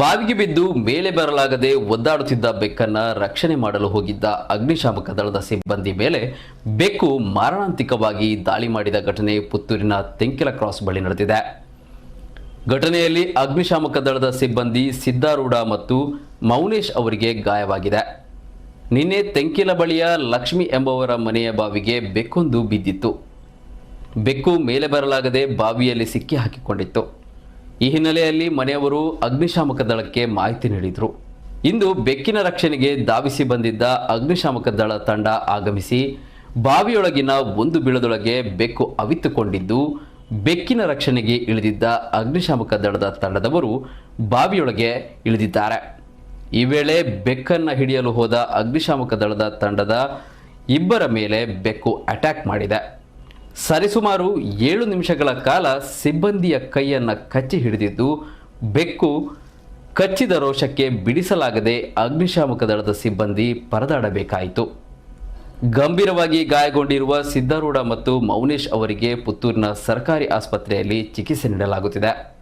ಬಾವಿಗೆ ಬಿದ್ದು ಮೇಲೆ ಬರಲಾಗದೆ ಒದ್ದಾಡುತ್ತಿದ್ದ ಬೆಕ್ಕನ್ನ ರಕ್ಷಣೆ ಮಾಡಲು ಹೋಗಿದ್ದ ಅಗ್ನಿಶಾಮಕ ದಳದ ಸಿಬ್ಬಂದಿ ಮೇಲೆ ಬೆಕ್ಕು ಮಾರಣಾಂತಿಕವಾಗಿ ದಾಳಿ ಮಾಡಿದ ಘಟನೆ ಪುತ್ತೂರಿನ ತೆಂಕಿಲ ಕ್ರಾಸ್ ಬಳಿ ನಡೆದಿದೆ. ಘಟನೆಯಲ್ಲಿ ಅಗ್ನಿಶಾಮಕ ದಳದ ಸಿಬ್ಬಂದಿ ಸಿದ್ದಾರೂಢ ಮತ್ತು ಮೌನೇಶ್ ಅವರಿಗೆ ಗಾಯವಾಗಿದೆ. ನಿನ್ನೆ ತೆಂಕಿಲ ಬಳಿಯ ಲಕ್ಷ್ಮಿ ಎಂಬುವರ ಮನೆಯ ಬಾವಿಗೆ ಬೆಕ್ಕೊಂದು ಬಿದ್ದಿತ್ತು. ಬೆಕ್ಕು ಮೇಲೆ ಬರಲಾಗದೆ ಬಾವಿಯಲ್ಲಿ ಸಿಕ್ಕಿ ಹಾಕಿಕೊಂಡಿತ್ತು. ಈ ಹಿನ್ನೆಲೆಯಲ್ಲಿ ಮನೆಯವರು ಅಗ್ನಿಶಾಮಕ ದಳಕ್ಕೆ ಮಾಹಿತಿ ನೀಡಿದರು. ಇಂದು ಬೆಕ್ಕಿನ ರಕ್ಷಣೆಗೆ ಧಾವಿಸಿ ಬಂದಿದ್ದ ಅಗ್ನಿಶಾಮಕ ದಳ ತಂಡ ಆಗಮಿಸಿ, ಬಾವಿಯೊಳಗಿನ ಒಂದು ಬೀಳದೊಳಗೆ ಬೆಕ್ಕು ಅವಿತುಕೊಂಡಿದ್ದು, ಬೆಕ್ಕಿನ ರಕ್ಷಣೆಗೆ ಇಳಿದಿದ್ದ ಅಗ್ನಿಶಾಮಕ ದಳದ ತಂಡದವರು ಬಾವಿಯೊಳಗೆ ಇಳಿದಿದ್ದಾರೆ. ಈ ವೇಳೆ ಬೆಕ್ಕನ್ನು ಹಿಡಿಯಲು ಹೋದ ಅಗ್ನಿಶಾಮಕ ದಳದ ತಂಡದ ಇಬ್ಬರ ಮೇಲೆ ಬೆಕ್ಕು ಅಟ್ಯಾಕ್ ಮಾಡಿದೆ. ಸರಿಸುಮಾರು ಏಳು ನಿಮಿಷಗಳ ಕಾಲ ಸಿಬ್ಬಂದಿಯ ಕೈಯನ್ನು ಕಚ್ಚಿ ಹಿಡಿದಿದ್ದು, ಬೆಕ್ಕು ಕಚ್ಚಿದ ರೋಷಕ್ಕೆ ಬಿಡಿಸಲಾಗದೆ ಅಗ್ನಿಶಾಮಕ ದಳದ ಸಿಬ್ಬಂದಿ ಪರದಾಡಬೇಕಾಯಿತು. ಗಂಭೀರವಾಗಿ ಗಾಯಗೊಂಡಿರುವ ಸಿದ್ದಾರೂಢ ಮತ್ತು ಮೌನೇಶ್ ಅವರಿಗೆ ಪುತ್ತೂರಿನ ಸರ್ಕಾರಿ ಆಸ್ಪತ್ರೆಯಲ್ಲಿ ಚಿಕಿತ್ಸೆ ನೀಡಲಾಗುತ್ತಿದೆ.